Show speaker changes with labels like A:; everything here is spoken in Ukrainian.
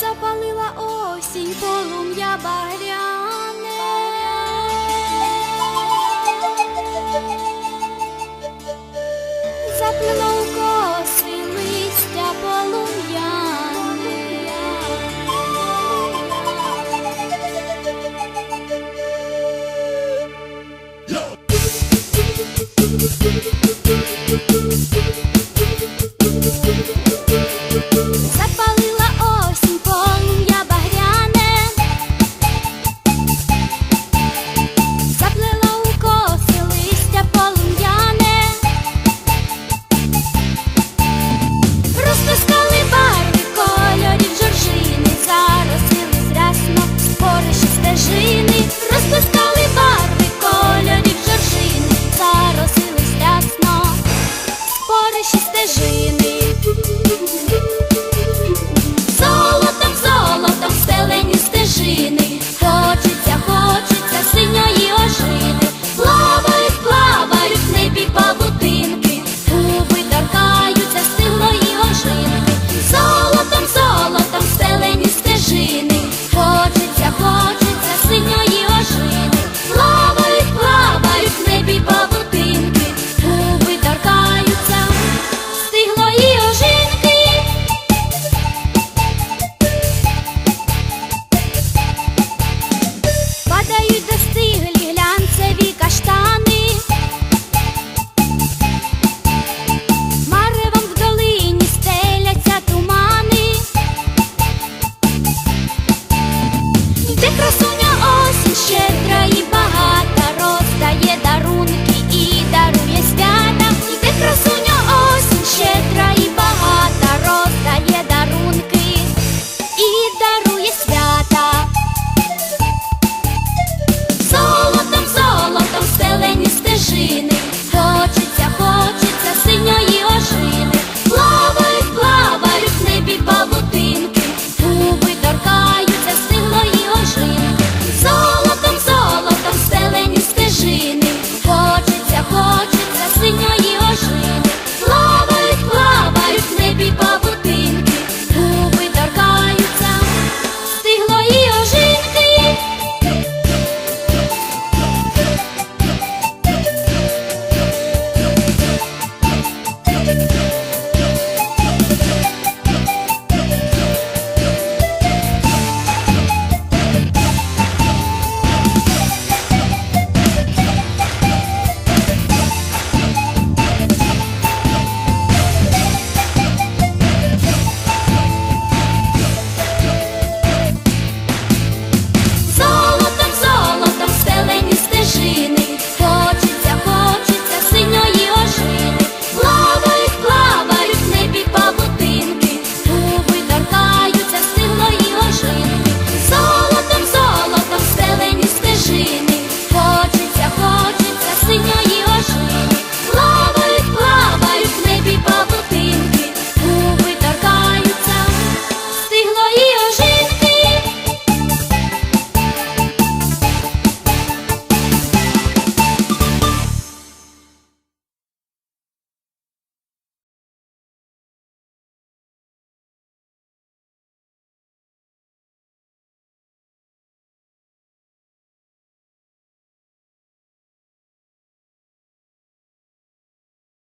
A: запалила осінь, полум'я багряне. Заплило у коси листя полум'яне. Thank.